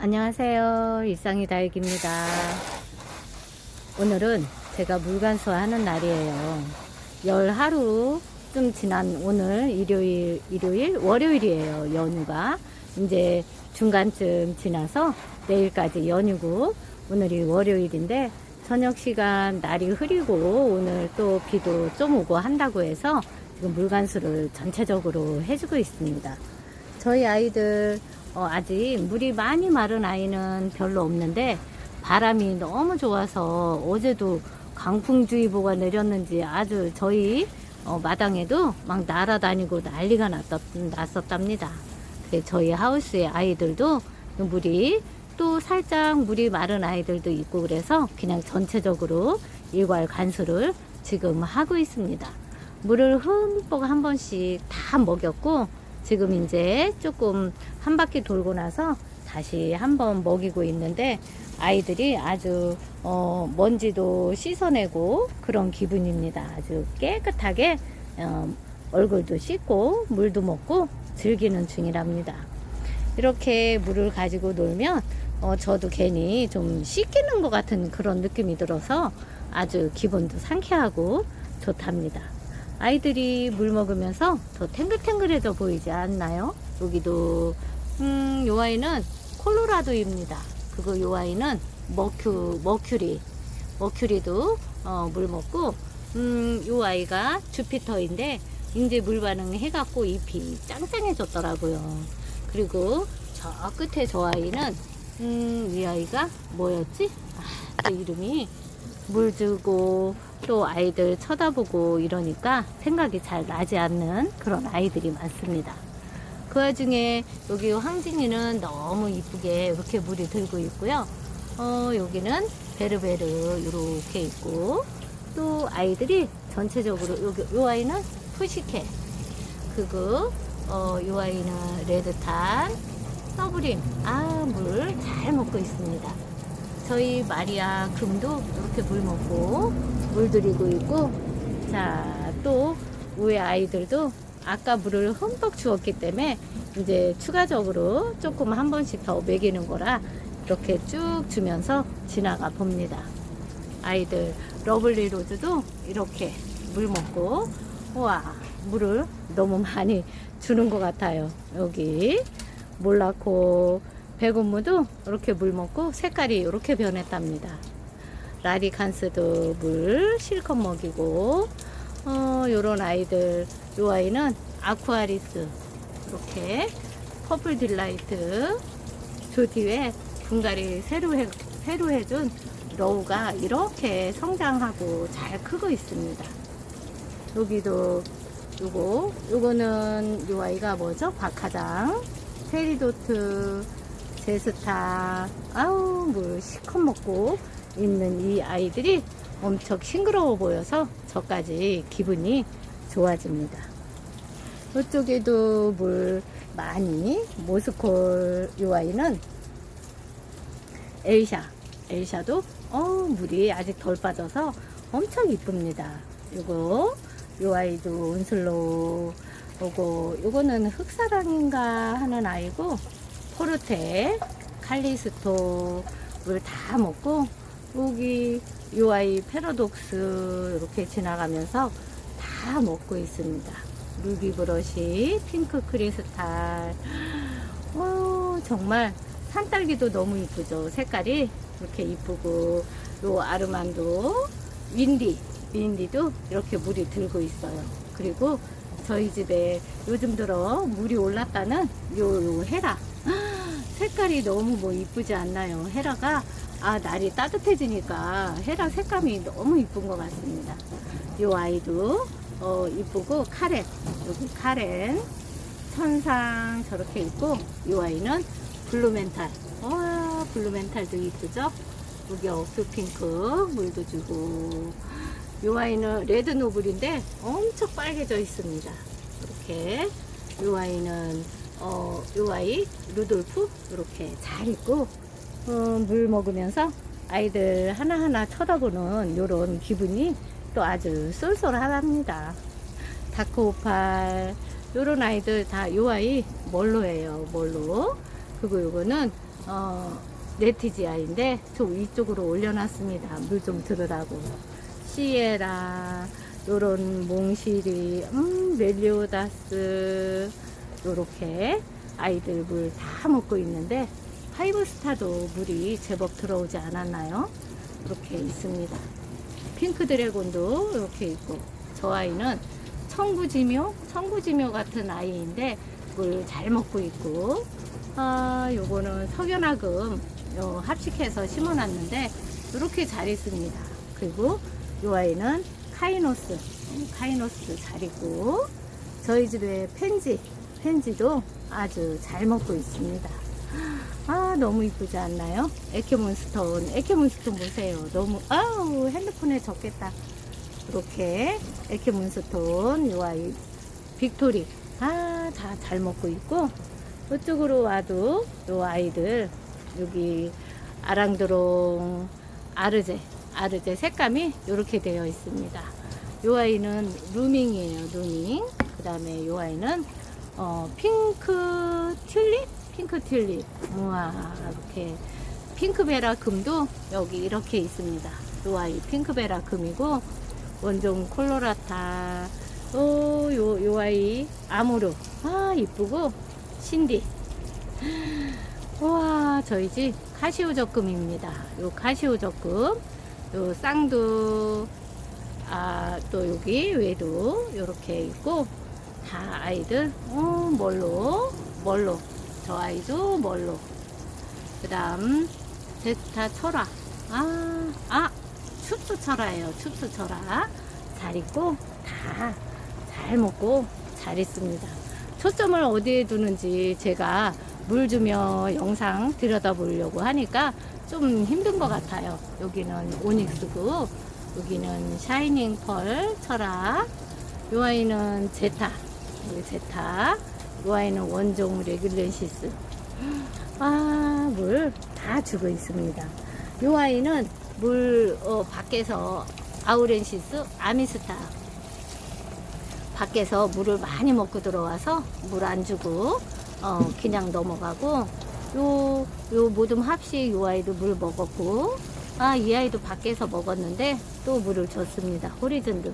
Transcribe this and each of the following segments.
안녕하세요. 일상이 다육입니다. 오늘은 제가 물간수 하는 날이에요. 열 하루쯤 지난 오늘 일요일, 일요일, 월요일이에요. 연휴가. 이제 중간쯤 지나서 내일까지 연휴고 오늘이 월요일인데 저녁 시간 날이 흐리고 오늘 또 비도 좀 오고 한다고 해서 지금 물간수를 전체적으로 해주고 있습니다. 저희 아이들 어, 아직 물이 많이 마른 아이는 별로 없는데 바람이 너무 좋아서 어제도 강풍주의보가 내렸는지 아주 저희 어, 마당에도 막 날아다니고 난리가 났었, 났었답니다. 그래 저희 하우스의 아이들도 물이 또 살짝 물이 마른 아이들도 있고 그래서 그냥 전체적으로 일괄 간수를 지금 하고 있습니다. 물을 흠뻑 한 번씩 다 먹였고 지금 이제 조금 한 바퀴 돌고 나서 다시 한번 먹이고 있는데 아이들이 아주 어, 먼지도 씻어내고 그런 기분입니다. 아주 깨끗하게 어, 얼굴도 씻고 물도 먹고 즐기는 중이랍니다. 이렇게 물을 가지고 놀면 어, 저도 괜히 좀 씻기는 것 같은 그런 느낌이 들어서 아주 기분도 상쾌하고 좋답니다. 아이들이 물 먹으면서 더 탱글탱글해져 보이지 않나요? 여기도 음, 요 아이는 콜로라도입니다. 그거 요 아이는 머큐 머큐리 머큐리도 어, 물 먹고 음, 요 아이가 주피터인데 이제 물 반응 해갖고 잎이 짱짱해졌더라고요. 그리고 저 끝에 저 아이는 음, 이 아이가 뭐였지? 아, 그 이름이 물 주고 또 아이들 쳐다보고 이러니까 생각이 잘 나지 않는 그런 아이들이 많습니다. 그 와중에 여기 황진이는 너무 이쁘게 이렇게 물이 들고 있고요. 어, 여기는 베르베르 이렇게 있고 또 아이들이 전체적으로 여기 요 아이는 푸시케 그거 어, 요 아이는 레드탄 서브림 아물 잘 먹고 있습니다. 저희 마리아 금도 이렇게 물 먹고 물 들이고 있고 자 또 우리 아이들도 아까 물을 흠뻑 주었기 때문에 이제 추가적으로 조금 한 번씩 더 먹이는 거라 이렇게 쭉 주면서 지나가 봅니다. 아이들 러블리 로즈도 이렇게 물 먹고 와 물을 너무 많이 주는 것 같아요. 여기 몰라코 백운무도 이렇게 물 먹고 색깔이 이렇게 변했답니다. 라디칸스도 물 실컷 먹이고 어 요런 아이들 요 아이는 아쿠아리스 이렇게 퍼플 딜라이트 저 뒤에 분갈이 새로 해, 새로 해준 러우가 이렇게 성장하고 잘 크고 있습니다. 여기도 요거 요거는 요 아이가 뭐죠? 박하장 페리도트 제스타 아우 뭐 시컷 먹고 있는 이 아이들이 엄청 싱그러워 보여서 저까지 기분이 좋아집니다. 이쪽에도 물 많이 모스콜 요 아이는 엘샤 엘샤도 어 물이 아직 덜 빠져서 엄청 이쁩니다. 요거 요 아이도 온슬로우 요거 요거는 흑사랑인가 하는 아이고 포르테 칼리스토 물다 먹고 여기 요 아이 패러독스 이렇게 지나가면서 다 먹고 있습니다. 루비 브러쉬, 핑크 크리스탈. 어, 정말 산딸기도 너무 이쁘죠. 색깔이 이렇게 이쁘고 요 아르만도 윈디, 윈디도 이렇게 물이 들고 있어요. 그리고 저희 집에 요즘 들어 물이 올랐다는 요, 요 헤라. 색깔이 너무 뭐 이쁘지 않나요? 헤라가 아 날이 따뜻해지니까 헤라 색감이 너무 이쁜 것 같습니다. 요 아이도 어 이쁘고 카렌 여기 카렌 천상 저렇게 있고 요 아이는 블루멘탈 와 블루멘탈도 이쁘죠? 여기 억수 핑크 물도 주고 요 아이는 레드 노블인데 엄청 빨개져 있습니다. 이렇게 요 아이는 어, 요 아이 루돌프 이렇게 잘 있고 어, 물 먹으면서 아이들 하나하나 쳐다보는 요런 기분이 또 아주 쏠쏠하답니다. 다크오팔 요런 아이들 다 요 아이 멀로예요 멀로 그리고 요거는 어, 네티지아인데 좀 위쪽으로 올려놨습니다. 물 좀 들으라고. 시에라, 요런 몽실이, 음, 멜리오다스, 요렇게 아이들 물 다 먹고 있는데, 파이브스타도 물이 제법 들어오지 않았나요? 이렇게 있습니다. 핑크 드래곤도 이렇게 있고, 저 아이는 청구지묘? 청구지묘 같은 아이인데, 물 잘 먹고 있고, 아, 요거는 석연화금 요 합식해서 심어놨는데 이렇게 잘 있습니다. 그리고 요 아이는 카이노스, 음, 카이노스 잘 있고 저희 집에 펜지, 펜지도 아주 잘 먹고 있습니다. 아 너무 이쁘지 않나요? 에케몬스톤, 에케몬스톤 보세요. 너무 아우 핸드폰에 적겠다. 이렇게 에케몬스톤 요 아이 빅토리 아 다 잘 먹고 있고 이쪽으로 와도 요 아이들 여기 아랑드롱 아르제 아르제 색감이 이렇게 되어 있습니다. 요 아이는 루밍이에요. 루밍. 그 다음에 요 아이는 어, 핑크 튤립? 핑크 튤립. 우와 이렇게 핑크베라 금도 여기 이렇게 있습니다. 요 아이 핑크베라 금이고 원종 콜로라타 오, 요, 요 아이 아모르 아 이쁘고 신디 우와 저희 집 카시오 적금입니다 요 카시오 적금 요 쌍두 아 또 여기 외도 요렇게 있고 다 아이들 어 뭘로? 뭘로? 저 아이도 뭘로? 그 다음 제타 철화 아, 아 춥수 철화예요 춥수 철화 잘 있고 다 잘 먹고 잘 있습니다. 초점을 어디에 두는지 제가 물 주며 영상 들여다보려고 하니까 좀 힘든 것 같아요. 여기는 오닉스고, 여기는 샤이닝 펄 철학, 요 아이는 제타, 여기 제타, 요 아이는 원종 레귤렌시스. 아, 물다 주고 있습니다. 요 아이는 물, 어, 밖에서 아우렌시스, 아미스타, 밖에서 물을 많이 먹고 들어와서 물 안 주고 어 그냥 넘어가고 요 요 모둠 합식 요 아이도 물 먹었고 아 이 아이도 밖에서 먹었는데 또 물을 줬습니다 호리즌도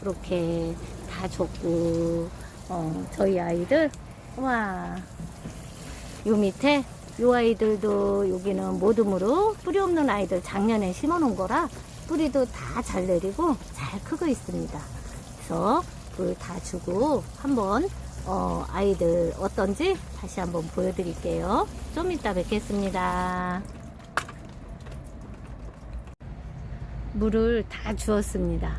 이렇게 다 줬고 어 저희 아이들 와 요 밑에 요 아이들도 여기는 모둠으로 뿌리 없는 아이들 작년에 심어 놓은 거라 뿌리도 다 잘 내리고 잘 크고 있습니다 그래서 물 다 주고 한번 어, 아이들 어떤지 다시 한번 보여드릴게요. 좀 이따 뵙겠습니다. 물을 다 주었습니다.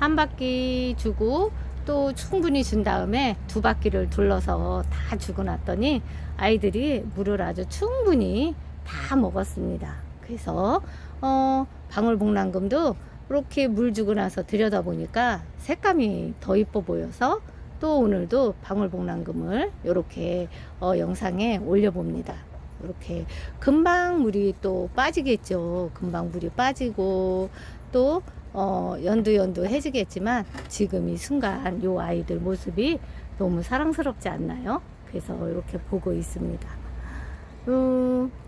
한 바퀴 주고 또 충분히 준 다음에 두 바퀴를 둘러서 다 주고 났더니 아이들이 물을 아주 충분히 다 먹었습니다. 그래서 어, 방울복랑금도 이렇게 물 주고 나서 들여다보니까 색감이 더 이뻐 보여서 또 오늘도 방울복랑금을 이렇게 어, 영상에 올려봅니다. 이렇게 금방 물이 또 빠지겠죠. 금방 물이 빠지고 또 어, 연두연두 해지겠지만 지금 이 순간 요 아이들 모습이 너무 사랑스럽지 않나요? 그래서 이렇게 보고 있습니다.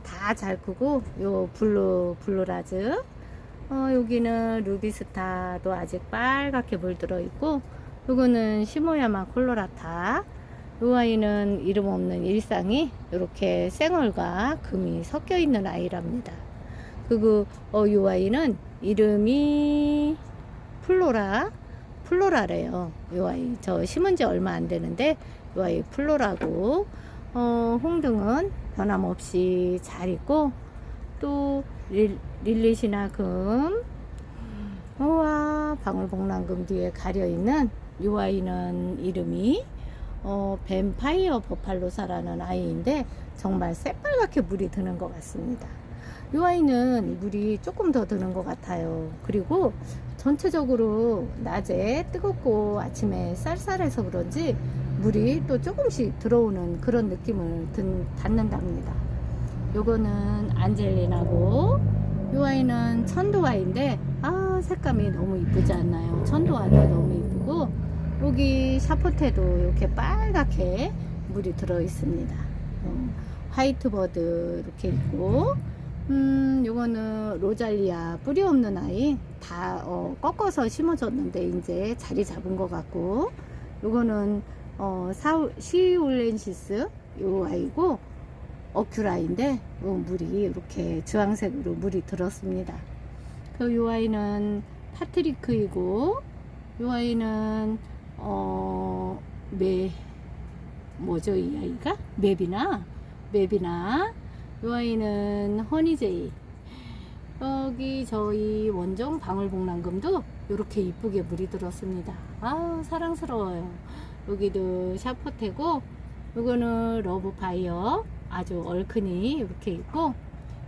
다잘 크고 요 블루 블루라즈 어, 여기는 루비스타도 아직 빨갛게 물들어 있고 요거는 시모야마 콜로라타 요 아이는 이름 없는 일상이 이렇게 생얼과 금이 섞여 있는 아이랍니다. 그리고 어, 요 아이는 이름이 플로라 플로라래요. 요 아이 저 심은 지 얼마 안 되는데 요 아이 플로라고 어, 홍등은 변함없이 잘 있고 또 릴, 릴리시나 금 우와 방울복랑금 뒤에 가려 있는 요 아이는 이름이 어, 뱀파이어 버팔로사라는 아이인데 정말 새빨갛게 물이 드는 것 같습니다. 이 아이는 물이 조금 더 드는 것 같아요. 그리고 전체적으로 낮에 뜨겁고 아침에 쌀쌀해서 그런지 물이 또 조금씩 들어오는 그런 느낌을 든, 받는답니다. 요거는 안젤리나고 이 아이는 천도아인데 아 색감이 너무 이쁘지 않나요? 천도아도 너무 이쁘고 여기 샤포테도 이렇게 빨갛게 물이 들어 있습니다. 어, 화이트버드 이렇게 있고 음 요거는 로잘리아 뿌리 없는 아이 다 어, 꺾어서 심어줬는데 이제 자리 잡은 것 같고 요거는 어 사, 시올렌시스 요 아이고 어큐라인데 요 물이 이렇게 주황색으로 물이 들었습니다. 그요 아이는 파트리크이고 요 아이는 어메 뭐죠 이 아이가 맵이나 맵이나 요 아이는 허니제이. 여기 저희 원종 방울복랑금도 이렇게 이쁘게 물이 들었습니다. 아 사랑스러워요. 여기도 샤퍼테고 요거는 러브파이어 아주 얼큰이 이렇게 있고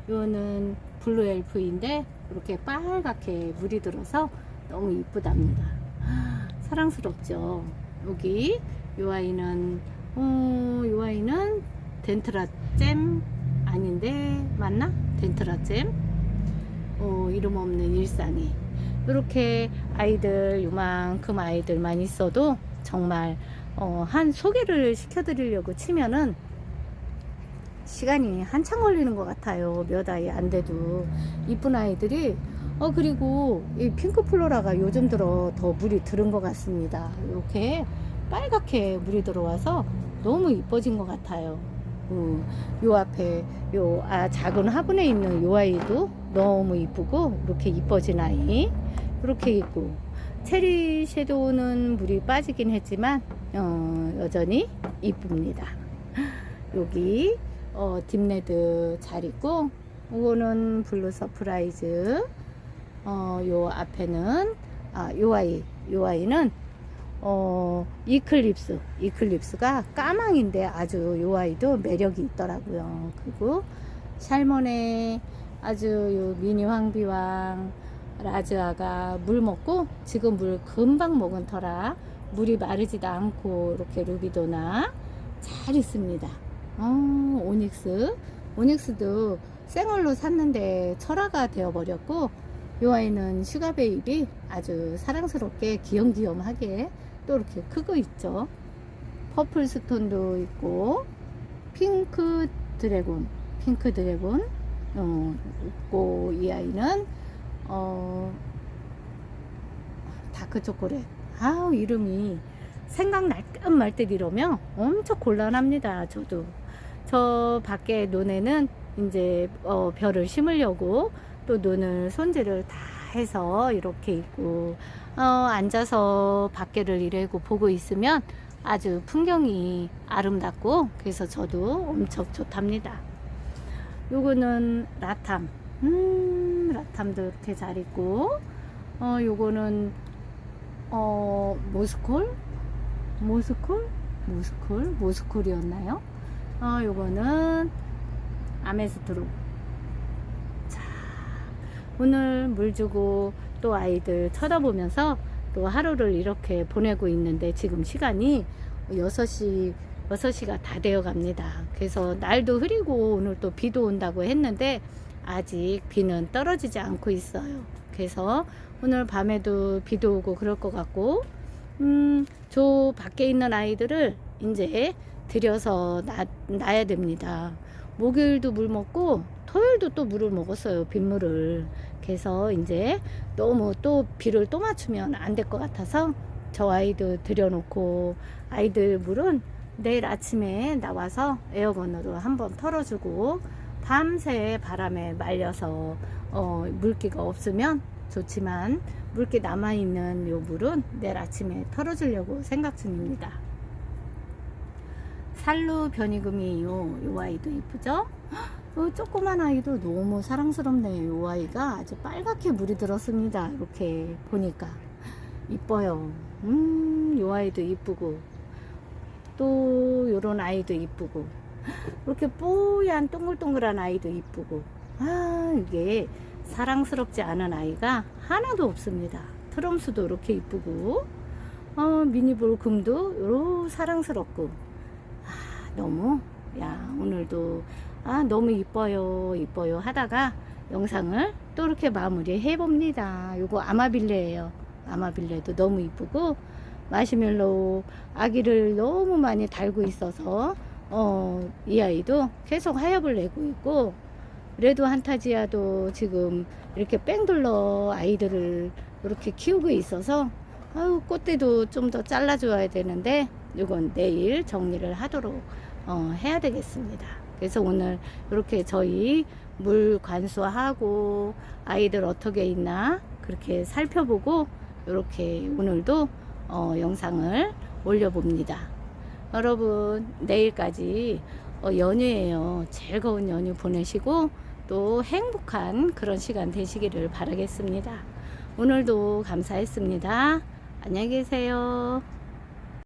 요거는 블루 엘프인데 이렇게 빨갛게 물이 들어서 너무 이쁘답니다. 아, 사랑스럽죠? 여기 요 아이는 어, 요 아이는 덴트라 잼 아닌데 맞나? 덴트라잼 어, 이름 없는 일상이 이렇게 아이들 요만큼 아이들만 있어도 정말 어, 한 소개를 시켜드리려고 치면은 시간이 한참 걸리는 것 같아요. 몇 아이 안 돼도 이쁜 아이들이 어 그리고 이 핑크 플로라가 요즘 들어 더 물이 들은 것 같습니다. 이렇게 빨갛게 물이 들어와서 너무 이뻐진 것 같아요. 음, 요 앞에 요 아, 작은 화분에 있는 요 아이도 너무 이쁘고 이렇게 이뻐진 아이 이렇게 있고 체리 섀도우는 물이 빠지긴 했지만 어, 여전히 이쁩니다. 여기 어, 딥레드 잘 있고 이거는 블루 서프라이즈 어, 요 앞에는 아, 요 아이 요 아이는 어, 이클립스 이클립스가 까망인데 아주 요 아이도 매력이 있더라고요 그리고 샬몬의 아주 요 미니 황비왕 라즈아가 물 먹고 지금 물 금방 먹은 터라 물이 마르지도 않고 이렇게 루비도나 잘 있습니다. 어, 오닉스. 오닉스도 생얼로 샀는데 철화가 되어버렸고, 이 아이는 슈가베이비 아주 사랑스럽게 귀염귀염하게 또 이렇게 크고 있죠. 퍼플 스톤도 있고, 핑크 드래곤, 핑크 드래곤, 어, 있고, 이 아이는, 어, 다크 초콜릿. 아우, 이름이 생각날 듯말듯 이러면 엄청 곤란합니다. 저도. 저 밖에 논에는 이제 어, 별을 심으려고 또 논을 손질을 다 해서 이렇게 있고 어, 앉아서 밖에를 이래고 보고 있으면 아주 풍경이 아름답고 그래서 저도 엄청 좋답니다. 요거는 라탐. 음, 라탐도 이렇게 잘 있고 어, 요거는 어, 모스콜? 모스콜? 모스콜? 모스콜이었나요? 어, 요거는 아메스트로. 자, 오늘 물 주고 또 아이들 쳐다보면서 또 하루를 이렇게 보내고 있는데 지금 시간이 6시, 6시가 다 되어 갑니다. 그래서 날도 흐리고 오늘 또 비도 온다고 했는데 아직 비는 떨어지지 않고 있어요. 그래서 오늘 밤에도 비도 오고 그럴 것 같고, 음, 저 밖에 있는 아이들을 이제 들여서 놔, 놔야 됩니다. 목요일도 물 먹고, 토요일도 또 물을 먹었어요. 빗물을. 그래서 이제 너무 또 비를 또 맞추면 안 될 것 같아서 저 아이도 들여놓고, 아이들 물은 내일 아침에 나와서 에어건으로 한번 털어주고, 밤새 바람에 말려서 어, 물기가 없으면 좋지만 물기 남아있는 요 물은 내일 아침에 털어주려고 생각 중입니다. 살루 변이금이에요. 요 아이도 이쁘죠? 요 조그만 아이도 너무 사랑스럽네요. 요 아이가 아주 빨갛게 물이 들었습니다. 이렇게 보니까. 이뻐요. 음, 요 아이도 이쁘고. 또 요런 아이도 이쁘고. 이렇게 뽀얀 동글동글한 아이도 이쁘고. 아 이게 사랑스럽지 않은 아이가 하나도 없습니다. 트럼스도 이렇게 이쁘고. 어, 미니볼 금도 요러 사랑스럽고. 아 너무 야 오늘도 아 너무 이뻐요 이뻐요 하다가 영상을 또 이렇게 마무리 해 봅니다. 요거 아마빌레예요. 아마빌레도 너무 이쁘고 마시멜로우 아기를 너무 많이 달고 있어서 어, 이 아이도 계속 하엽을 내고 있고 레드 한타지아도 지금 이렇게 뺑돌러 아이들을 이렇게 키우고 있어서 아유 꽃대도 좀 더 잘라줘야 되는데 이건 내일 정리를 하도록 어, 해야 되겠습니다. 그래서 오늘 이렇게 저희 물 관수하고 아이들 어떻게 있나 그렇게 살펴보고 이렇게 오늘도 어, 영상을 올려봅니다. 여러분 내일까지 어, 연휴예요. 즐거운 연휴 보내시고 또 행복한 그런 시간 되시기를 바라겠습니다. 오늘도 감사했습니다. 안녕히 계세요.